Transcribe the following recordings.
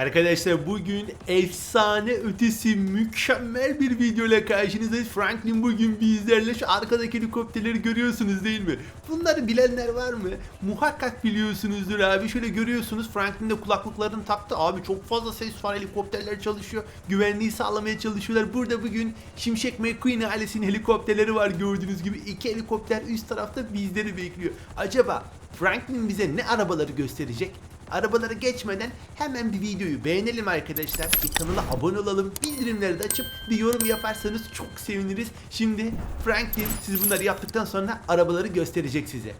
Arkadaşlar bugün efsane ötesi mükemmel bir video ile karşınızdayız. Franklin bugün bizlerle şu arkadaki helikopterleri görüyorsunuz değil mi? Bunları bilenler var mı? Muhakkak biliyorsunuzdur abi. Şöyle görüyorsunuz Franklin de kulaklıklarını taktı. Abi çok fazla ses var helikopterler çalışıyor. Güvenliği sağlamaya çalışıyorlar. Burada bugün Şimşek McQueen ailesinin helikopterleri var gördüğünüz gibi. iki helikopter üst tarafta bizleri bekliyor. Acaba Franklin bize ne arabaları gösterecek? Arabalara geçmeden hemen bir videoyu beğenelim arkadaşlar. Bir kanala abone olalım. Bildirimleri de açıp bir yorum yaparsanız çok seviniriz. Şimdi Franklin siz bunları yaptıktan sonra arabaları gösterecek size.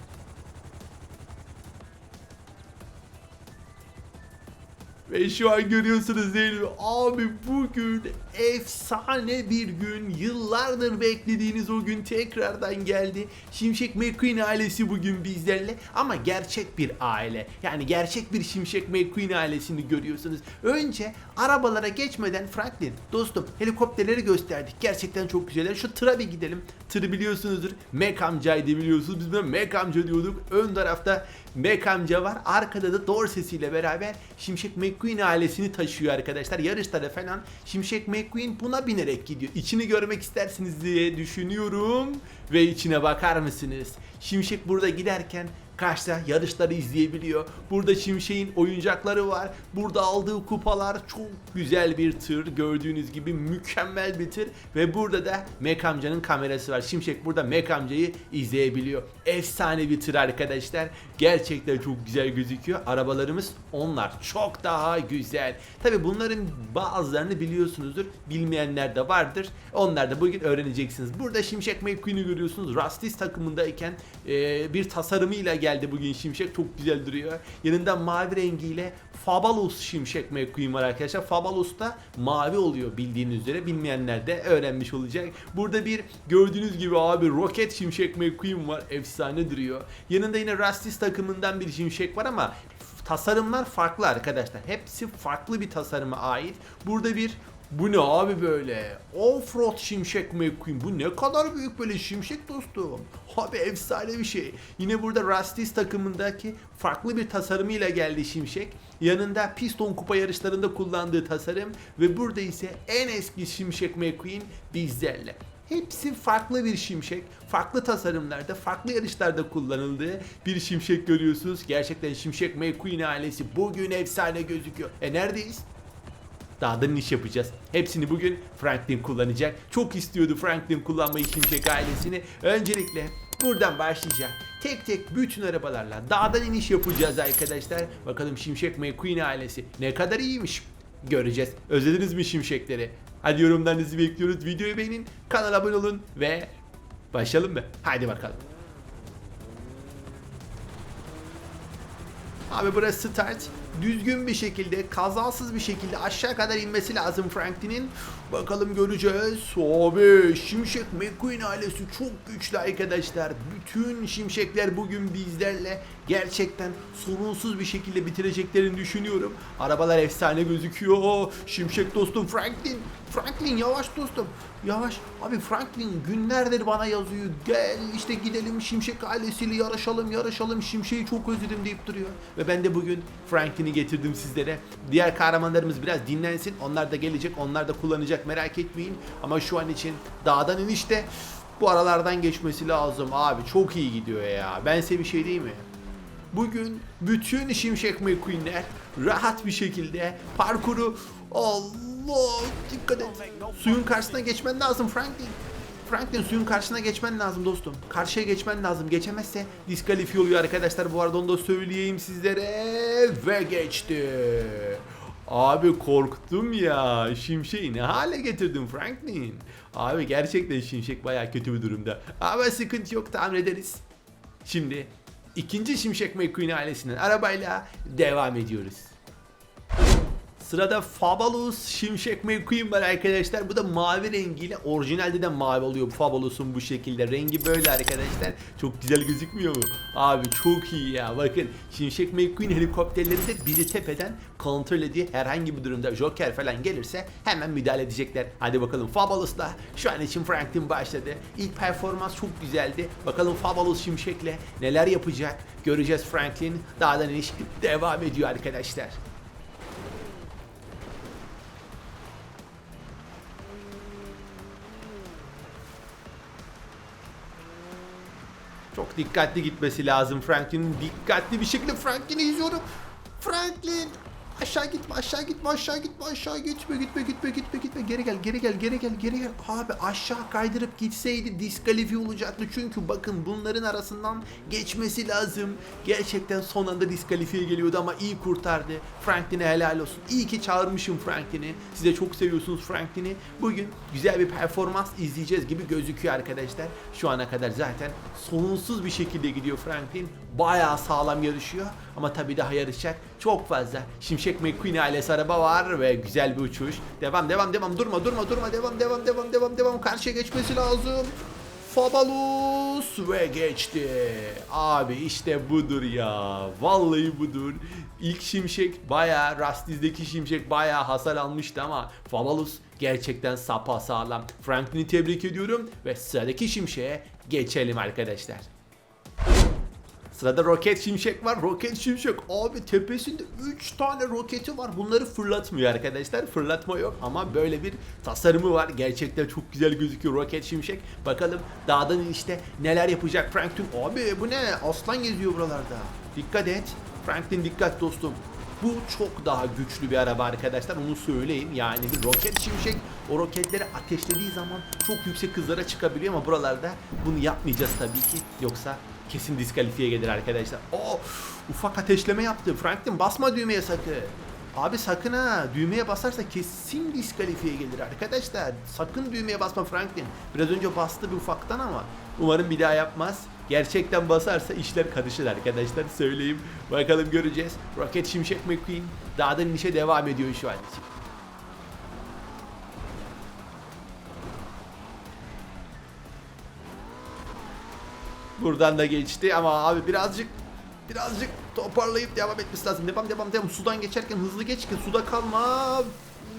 Ve şu an görüyorsunuz değil mi? Abi bugün efsane bir gün. Yıllardır beklediğiniz o gün tekrardan geldi. Şimşek McQueen ailesi bugün bizlerle ama gerçek bir aile. Yani gerçek bir Şimşek McQueen ailesini görüyorsunuz. Önce arabalara geçmeden Franklin dostum helikopterleri gösterdik. Gerçekten çok güzeller. Şu tıra bir gidelim. Tırı biliyorsunuzdur. Mac amcaydı biliyorsunuz. Biz buna Mac amca diyorduk. Ön tarafta Mac amca var. Arkada da Dorsey ile beraber Şimşek McQueen ailesini taşıyor arkadaşlar. Yarışlara falan Şimşek McQueen buna binerek gidiyor. İçini görmek istersiniz diye düşünüyorum. Ve içine bakar mısınız? Şimşek burada giderken karşıda yarışları izleyebiliyor. Burada Şimşek'in oyuncakları var. Burada aldığı kupalar çok güzel bir tır. Gördüğünüz gibi mükemmel bir tır. Ve burada da Mek amcanın kamerası var. Şimşek burada Mek amcayı izleyebiliyor. Efsane bir tır arkadaşlar. Gerçekten çok güzel gözüküyor. Arabalarımız onlar. Çok daha güzel. Tabi bunların bazılarını biliyorsunuzdur. Bilmeyenler de vardır. Onlar da bugün öğreneceksiniz. Burada Şimşek McQueen'i görüyorsunuz. Rastis takımındayken e, bir tasarımıyla geldi bugün Şimşek. Çok güzel duruyor. Yanında mavi rengiyle Fabalos Şimşek McQueen var arkadaşlar. Fabalos da mavi oluyor bildiğiniz üzere. Bilmeyenler de öğrenmiş olacak. Burada bir gördüğünüz gibi abi Rocket Şimşek McQueen var. Efsane duruyor. Yanında yine Rastis takımından bir Şimşek var ama tasarımlar farklı arkadaşlar. Hepsi farklı bir tasarıma ait. Burada bir bu ne abi böyle? Offroad Şimşek McQueen. Bu ne kadar büyük böyle şimşek dostum. Abi efsane bir şey. Yine burada Rastis takımındaki farklı bir tasarımıyla geldi Şimşek. Yanında piston kupa yarışlarında kullandığı tasarım ve burada ise en eski Şimşek McQueen bizlerle. Hepsi farklı bir şimşek, farklı tasarımlarda, farklı yarışlarda kullanıldığı bir şimşek görüyorsunuz. Gerçekten Şimşek McQueen ailesi bugün efsane gözüküyor. E neredeyiz? Dağdan iş yapacağız. Hepsini bugün Franklin kullanacak. Çok istiyordu Franklin kullanmayı Şimşek ailesini. Öncelikle buradan başlayacak. Tek tek bütün arabalarla dağdan iniş yapacağız arkadaşlar. Bakalım Şimşek McQueen ailesi ne kadar iyiymiş. Göreceğiz. Özlediniz mi şimşekleri? Hadi yorumlarınızı bekliyoruz. Videoyu beğenin, kanala abone olun ve başlayalım mı? Hadi bakalım. Abi burası start. Düzgün bir şekilde, kazasız bir şekilde aşağı kadar inmesi lazım Franklin'in. Bakalım göreceğiz. Abi Şimşek McQueen ailesi çok güçlü arkadaşlar. Bütün şimşekler bugün bizlerle gerçekten sorunsuz bir şekilde bitireceklerini düşünüyorum. Arabalar efsane gözüküyor. Şimşek dostum Franklin. Franklin yavaş dostum. Yavaş. Abi Franklin günlerdir bana yazıyor. Gel işte gidelim Şimşek ailesiyle yarışalım yarışalım. Şimşek'i çok özledim deyip duruyor. Ve ben de bugün Franklin'i getirdim sizlere. Diğer kahramanlarımız biraz dinlensin. Onlar da gelecek. Onlar da kullanacak merak etmeyin. Ama şu an için dağdan inişte bu aralardan geçmesi lazım. Abi çok iyi gidiyor ya. Ben size bir şey diyeyim mi? Bugün bütün Şimşek McQueen'ler rahat bir şekilde parkuru Allah dikkat et. Suyun karşısına geçmen lazım Franklin. Franklin suyun karşısına geçmen lazım dostum. Karşıya geçmen lazım. Geçemezse diskalifiye oluyor arkadaşlar. Bu arada onu da söyleyeyim sizlere. Ve geçti. Abi korktum ya. Şimşek'i ne hale getirdim Franklin. Abi gerçekten Şimşek baya kötü bir durumda. Ama sıkıntı yok tamir ederiz. Şimdi ikinci Şimşek McQueen ailesinden arabayla devam ediyoruz. Sırada Fabalus Şimşek McQueen var arkadaşlar. Bu da mavi rengiyle orijinalde de mavi oluyor bu Fabalus'un bu şekilde. Rengi böyle arkadaşlar. Çok güzel gözükmüyor mu? Abi çok iyi ya. Bakın Şimşek McQueen helikopterleri de bizi tepeden kontrol ediyor. Herhangi bir durumda Joker falan gelirse hemen müdahale edecekler. Hadi bakalım Fabalus'la şu an için Franklin başladı. İlk performans çok güzeldi. Bakalım Fabalus Şimşek'le neler yapacak? Göreceğiz Franklin. Dağdan iniş devam ediyor arkadaşlar. Çok dikkatli gitmesi lazım Franklin'in. Dikkatli bir şekilde Franklin'i izliyorum. Franklin! Aşağı gitme, aşağı gitme, aşağı gitme, aşağı gitme, gitme, gitme, gitme, gitme. Geri gel, geri gel, geri gel, geri gel. Abi aşağı kaydırıp gitseydi diskalifiye olacaktı. Çünkü bakın bunların arasından geçmesi lazım. Gerçekten son anda diskalifiye geliyordu ama iyi kurtardı. Franklin'e helal olsun. İyi ki çağırmışım Franklin'i. Siz de çok seviyorsunuz Franklin'i. Bugün güzel bir performans izleyeceğiz gibi gözüküyor arkadaşlar. Şu ana kadar zaten sorunsuz bir şekilde gidiyor Franklin. Bayağı sağlam yarışıyor. Ama tabii daha yarışacak çok fazla. Şimşek McQueen ailesi araba var ve güzel bir uçuş. Devam devam devam durma durma durma devam devam devam devam devam karşıya geçmesi lazım. Fabalus ve geçti. Abi işte budur ya. Vallahi budur. İlk şimşek bayağı Rastiz'deki şimşek bayağı hasar almıştı ama Fabalus gerçekten sapa sağlam. Franklin'i tebrik ediyorum ve sıradaki şimşeğe geçelim arkadaşlar. Sırada roket şimşek var. Roket şimşek abi tepesinde 3 tane roketi var. Bunları fırlatmıyor arkadaşlar. Fırlatma yok ama böyle bir tasarımı var. Gerçekten çok güzel gözüküyor roket şimşek. Bakalım dağdan işte neler yapacak Franklin. Abi bu ne? Aslan geziyor buralarda. Dikkat et. Franklin dikkat dostum. Bu çok daha güçlü bir araba arkadaşlar onu söyleyeyim. Yani bir roket şimşek o roketleri ateşlediği zaman çok yüksek hızlara çıkabiliyor ama buralarda bunu yapmayacağız tabii ki. Yoksa kesin diskalifiye gelir arkadaşlar. Oo, ufak ateşleme yaptı. Franklin basma düğmeye sakın. Abi sakın ha düğmeye basarsa kesin diskalifiye gelir arkadaşlar. Sakın düğmeye basma Franklin. Biraz önce bastı bir ufaktan ama umarım bir daha yapmaz. Gerçekten basarsa işler karışır arkadaşlar söyleyeyim. Bakalım göreceğiz. Rocket Şimşek McQueen dağdan inişe devam ediyor şu an. Buradan da geçti ama abi birazcık birazcık toparlayıp devam etmesi lazım. Devam devam devam. Sudan geçerken hızlı geç ki suda kalma.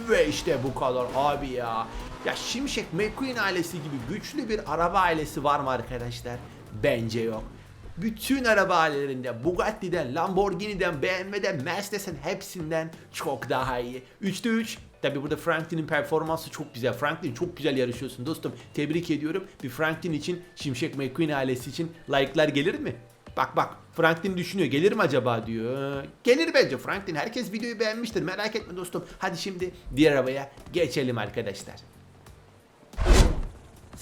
Ve işte bu kadar abi ya. Ya Şimşek McQueen ailesi gibi güçlü bir araba ailesi var mı arkadaşlar? Bence yok. Bütün araba ailelerinde Bugatti'den, Lamborghini'den, BMW'den, Mercedes'in hepsinden çok daha iyi. 3'te 3 Tabi burada Franklin'in performansı çok güzel. Franklin çok güzel yarışıyorsun dostum. Tebrik ediyorum. Bir Franklin için, Şimşek McQueen ailesi için like'lar gelir mi? Bak bak Franklin düşünüyor. Gelir mi acaba diyor. Gelir bence Franklin. Herkes videoyu beğenmiştir. Merak etme dostum. Hadi şimdi diğer arabaya geçelim arkadaşlar.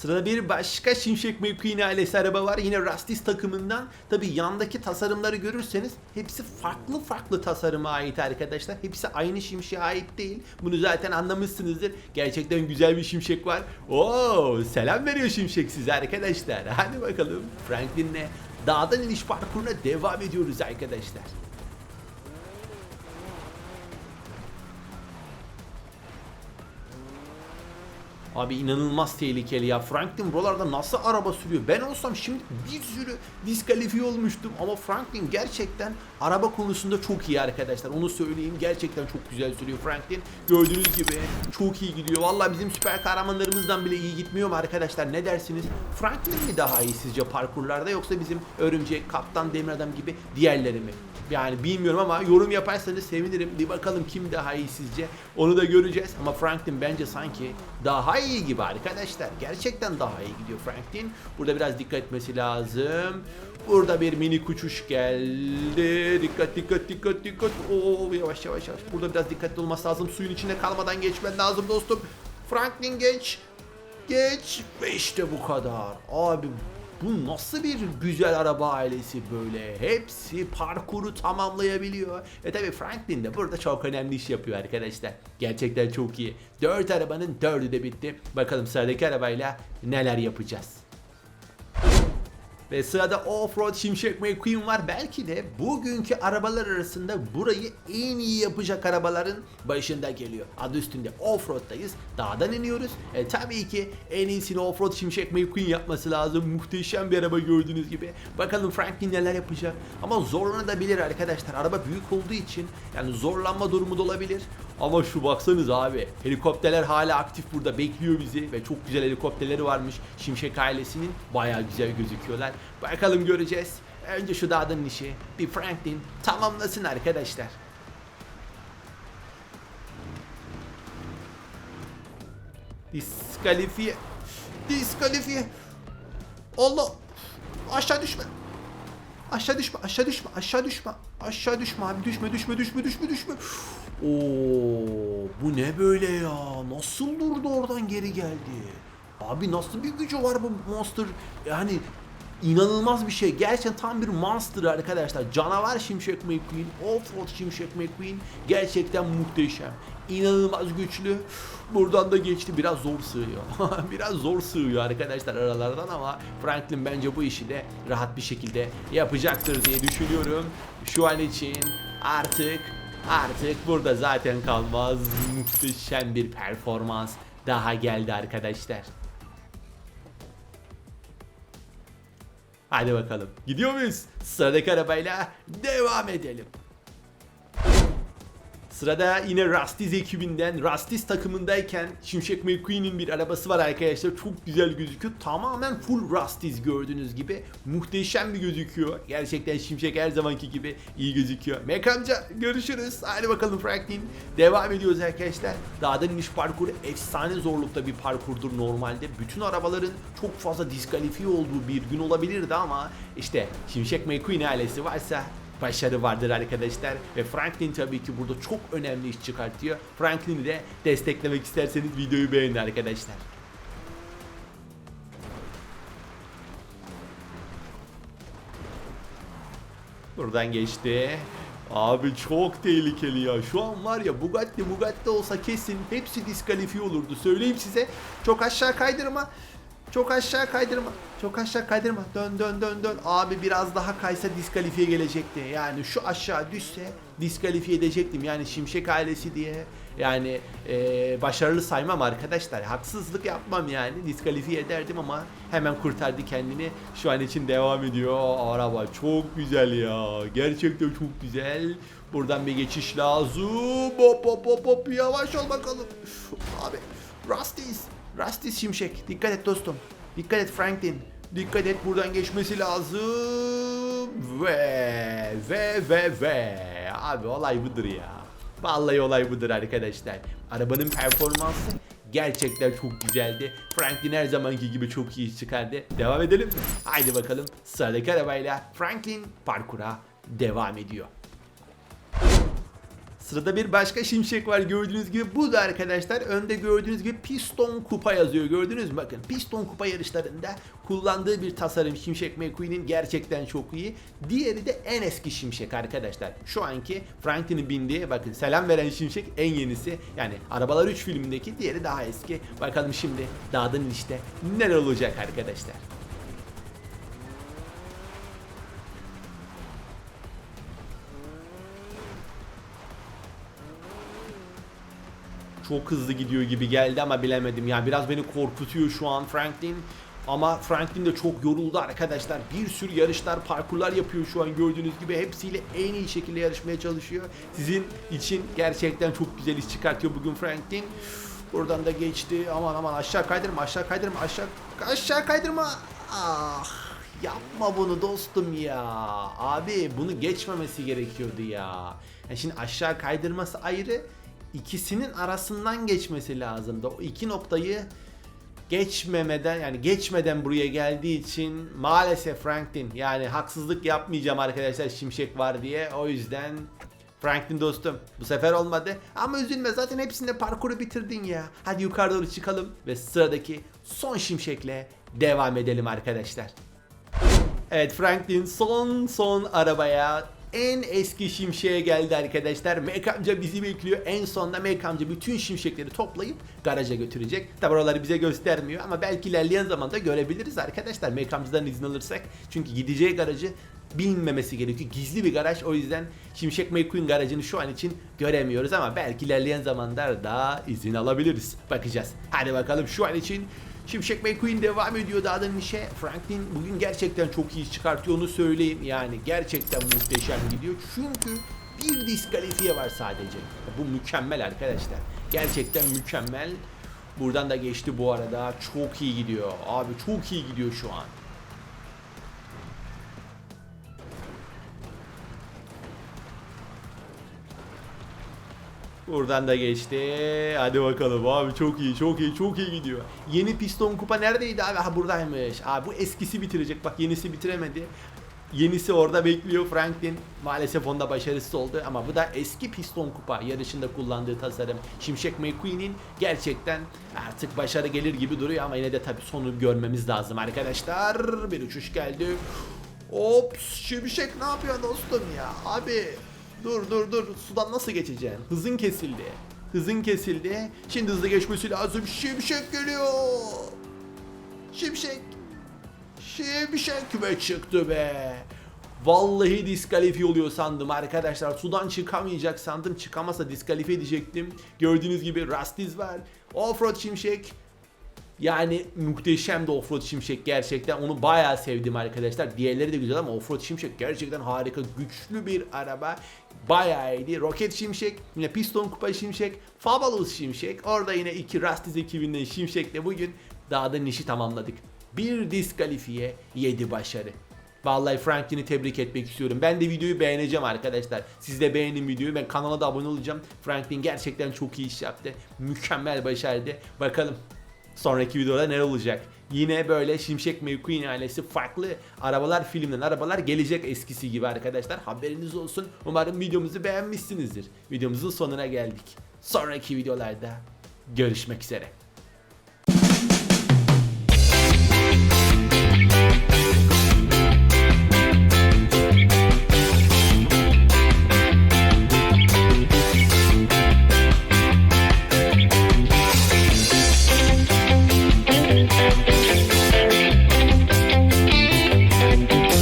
Sırada bir başka Şimşek McQueen ailesi araba var. Yine Rastis takımından. Tabi yandaki tasarımları görürseniz hepsi farklı farklı tasarıma ait arkadaşlar. Hepsi aynı şimşeğe ait değil. Bunu zaten anlamışsınızdır. Gerçekten güzel bir şimşek var. Oo, selam veriyor şimşek size arkadaşlar. Hadi bakalım Franklin'le dağdan iniş parkuruna devam ediyoruz arkadaşlar. Abi inanılmaz tehlikeli ya. Franklin buralarda nasıl araba sürüyor? Ben olsam şimdi bir sürü diskalifiye olmuştum. Ama Franklin gerçekten araba konusunda çok iyi arkadaşlar. Onu söyleyeyim. Gerçekten çok güzel sürüyor Franklin. Gördüğünüz gibi çok iyi gidiyor. Vallahi bizim süper kahramanlarımızdan bile iyi gitmiyor mu arkadaşlar? Ne dersiniz? Franklin mi daha iyi sizce parkurlarda yoksa bizim Örümcek, Kaptan Demir Adam gibi diğerleri mi? Yani bilmiyorum ama yorum yaparsanız sevinirim. Bir bakalım kim daha iyi sizce. Onu da göreceğiz. Ama Franklin bence sanki daha iyi gibi arkadaşlar. Gerçekten daha iyi gidiyor Franklin. Burada biraz dikkat etmesi lazım. Burada bir mini uçuş geldi. Dikkat dikkat dikkat dikkat. Oo yavaş yavaş yavaş. Burada biraz dikkatli olması lazım. Suyun içinde kalmadan geçmen lazım dostum. Franklin geç. Geç. Ve işte bu kadar. Abi bu nasıl bir güzel araba ailesi böyle? Hepsi parkuru tamamlayabiliyor. E tabi Franklin de burada çok önemli iş yapıyor arkadaşlar. Gerçekten çok iyi. 4 arabanın 4'ü de bitti. Bakalım sıradaki arabayla neler yapacağız. Ve sırada Offroad Şimşek McQueen var. Belki de bugünkü arabalar arasında burayı en iyi yapacak arabaların başında geliyor. Adı üstünde Offroad'dayız. Dağdan iniyoruz. E tabii ki en iyisini Offroad Şimşek McQueen yapması lazım. Muhteşem bir araba gördüğünüz gibi. Bakalım Franklin neler yapacak. Ama zorlanabilir arkadaşlar. Araba büyük olduğu için yani zorlanma durumu da olabilir. Ama şu baksanız abi helikopterler hala aktif burada bekliyor bizi ve çok güzel helikopterleri varmış Şimşek ailesinin bayağı güzel gözüküyorlar. Bakalım göreceğiz. Önce şu dağdan işi bir Franklin tamamlasın arkadaşlar. Diskalifiye. Diskalifiye. Allah. Aşağı düşme. Aşağı düşme, aşağı düşme, aşağı düşme. Aşağı düşme abi, düşme, düşme, düşme, düşme, düşme. Oo, bu ne böyle ya? Nasıl durdu oradan geri geldi? Abi nasıl bir gücü var bu monster? Yani inanılmaz bir şey. Gerçekten tam bir monster arkadaşlar. Canavar Şimşek McQueen, Offroad Şimşek McQueen gerçekten muhteşem. İnanılmaz güçlü. Buradan da geçti. Biraz zor sığıyor. Biraz zor sığıyor arkadaşlar aralardan ama Franklin bence bu işi de rahat bir şekilde yapacaktır diye düşünüyorum. Şu an için artık artık burada zaten kalmaz. Muhteşem bir performans daha geldi arkadaşlar. Hadi bakalım. Gidiyor muyuz? Sıradaki arabayla devam edelim. Sırada yine Rustiz ekibinden, Rustiz takımındayken Şimşek McQueen'in bir arabası var arkadaşlar. Çok güzel gözüküyor. Tamamen full Rustiz gördüğünüz gibi. Muhteşem bir gözüküyor. Gerçekten Şimşek her zamanki gibi iyi gözüküyor. Mek amca görüşürüz. Hadi bakalım Franklin. Devam ediyoruz arkadaşlar. Dağdan iniş parkuru efsane zorlukta bir parkurdur normalde. Bütün arabaların çok fazla diskalifiye olduğu bir gün olabilirdi ama işte Şimşek McQueen ailesi varsa başarı vardır arkadaşlar. Ve Franklin tabii ki burada çok önemli iş çıkartıyor. Franklin'i de desteklemek isterseniz videoyu beğenin arkadaşlar. Buradan geçti. Abi çok tehlikeli ya. Şu an var ya Bugatti Bugatti olsa kesin hepsi diskalifiye olurdu. Söyleyeyim size. Çok aşağı kaydırma. Çok aşağı kaydırma. Çok aşağı kaydırma. Dön dön dön dön. Abi biraz daha kaysa diskalifiye gelecekti. Yani şu aşağı düşse diskalifiye edecektim. Yani Şimşek ailesi diye. Yani eee, başarılı saymam arkadaşlar. Haksızlık yapmam yani. Diskalifiye ederdim ama hemen kurtardı kendini. Şu an için devam ediyor. Araba çok güzel ya. Gerçekten çok güzel. Buradan bir geçiş lazım. Hop hop hop hop. Yavaş ol bakalım. Abi Rusty's. Rusty Şimşek. Dikkat et dostum. Dikkat et Franklin. Dikkat et buradan geçmesi lazım. Ve ve ve ve. Abi olay budur ya. Vallahi olay budur arkadaşlar. Arabanın performansı gerçekten çok güzeldi. Franklin her zamanki gibi çok iyi çıkardı. Devam edelim mi? Haydi bakalım sıradaki arabayla Franklin parkura devam ediyor. Sırada bir başka şimşek var gördüğünüz gibi. Bu da arkadaşlar önde gördüğünüz gibi piston kupa yazıyor. Gördünüz mü? Bakın piston kupa yarışlarında kullandığı bir tasarım Şimşek McQueen'in gerçekten çok iyi. Diğeri de en eski şimşek arkadaşlar. Şu anki Franklin'in bindiği bakın selam veren şimşek en yenisi. Yani Arabalar 3 filmindeki diğeri daha eski. Bakalım şimdi dağdan işte neler olacak arkadaşlar. Çok hızlı gidiyor gibi geldi ama bilemedim. Yani biraz beni korkutuyor şu an Franklin. Ama Franklin de çok yoruldu arkadaşlar. Bir sürü yarışlar, parkurlar yapıyor şu an gördüğünüz gibi. Hepsiyle en iyi şekilde yarışmaya çalışıyor. Sizin için gerçekten çok güzel iş çıkartıyor bugün Franklin. Buradan da geçti. Aman aman aşağı kaydırma, aşağı kaydırma, aşağı aşağı kaydırma. Ah, yapma bunu dostum ya. Abi bunu geçmemesi gerekiyordu ya. Yani şimdi aşağı kaydırması ayrı ikisinin arasından geçmesi lazımdı. O iki noktayı geçmemeden yani geçmeden buraya geldiği için maalesef Franklin yani haksızlık yapmayacağım arkadaşlar Şimşek var diye. O yüzden Franklin dostum bu sefer olmadı ama üzülme zaten hepsinde parkuru bitirdin ya. Hadi yukarı doğru çıkalım ve sıradaki son şimşekle devam edelim arkadaşlar. Evet Franklin son son arabaya en eski şimşeğe geldi arkadaşlar. Mac amca bizi bekliyor. En sonunda Mac amca bütün şimşekleri toplayıp garaja götürecek. Tabi oraları bize göstermiyor ama belki ilerleyen zamanda görebiliriz arkadaşlar. Mac amcadan izin alırsak. Çünkü gideceği garajı bilinmemesi gerekiyor. Gizli bir garaj. O yüzden Şimşek McQueen garajını şu an için göremiyoruz ama belki ilerleyen zamanlarda izin alabiliriz. Bakacağız. Hadi bakalım şu an için Şimşek McQueen devam ediyor dağdan işe. Franklin bugün gerçekten çok iyi çıkartıyor onu söyleyeyim. Yani gerçekten muhteşem gidiyor. Çünkü bir diskalifiye var sadece. Bu mükemmel arkadaşlar. Gerçekten mükemmel. Buradan da geçti bu arada. Çok iyi gidiyor. Abi çok iyi gidiyor şu an. Buradan da geçti. Hadi bakalım abi çok iyi çok iyi çok iyi gidiyor. Yeni piston kupa neredeydi abi? Ha buradaymış. Abi bu eskisi bitirecek. Bak yenisi bitiremedi. Yenisi orada bekliyor Franklin. Maalesef onda başarısız oldu ama bu da eski piston kupa yarışında kullandığı tasarım. Şimşek McQueen'in gerçekten artık başarı gelir gibi duruyor ama yine de tabii sonu görmemiz lazım arkadaşlar. Bir uçuş geldi. Ops Şimşek ne yapıyor dostum ya? Abi dur dur dur sudan nasıl geçeceksin? Hızın kesildi. Hızın kesildi. Şimdi hızlı geçmesi lazım. Şimşek geliyor. Şimşek. Şimşek ve çıktı be. Vallahi diskalifiye oluyor sandım arkadaşlar. Sudan çıkamayacak sandım. Çıkamasa diskalifiye edecektim. Gördüğünüz gibi Rastiz var. Offroad Şimşek. Yani muhteşem de Offroad Şimşek gerçekten. Onu bayağı sevdim arkadaşlar. Diğerleri de güzel ama Offroad Şimşek gerçekten harika. Güçlü bir araba. Bayağı iyiydi. Roket Şimşek, yine Piston Kupa Şimşek, Fabulous Şimşek. Orada yine iki Rastiz ekibinden Şimşek'le bugün dağda nişi tamamladık. Bir diskalifiye, 7 başarı. Vallahi Franklin'i tebrik etmek istiyorum. Ben de videoyu beğeneceğim arkadaşlar. Siz de beğenin videoyu. Ben kanala da abone olacağım. Franklin gerçekten çok iyi iş yaptı. Mükemmel başardı. Bakalım sonraki videoda ne olacak? Yine böyle Şimşek McQueen ailesi farklı arabalar filmden arabalar gelecek eskisi gibi arkadaşlar. Haberiniz olsun. Umarım videomuzu beğenmişsinizdir. Videomuzun sonuna geldik. Sonraki videolarda görüşmek üzere.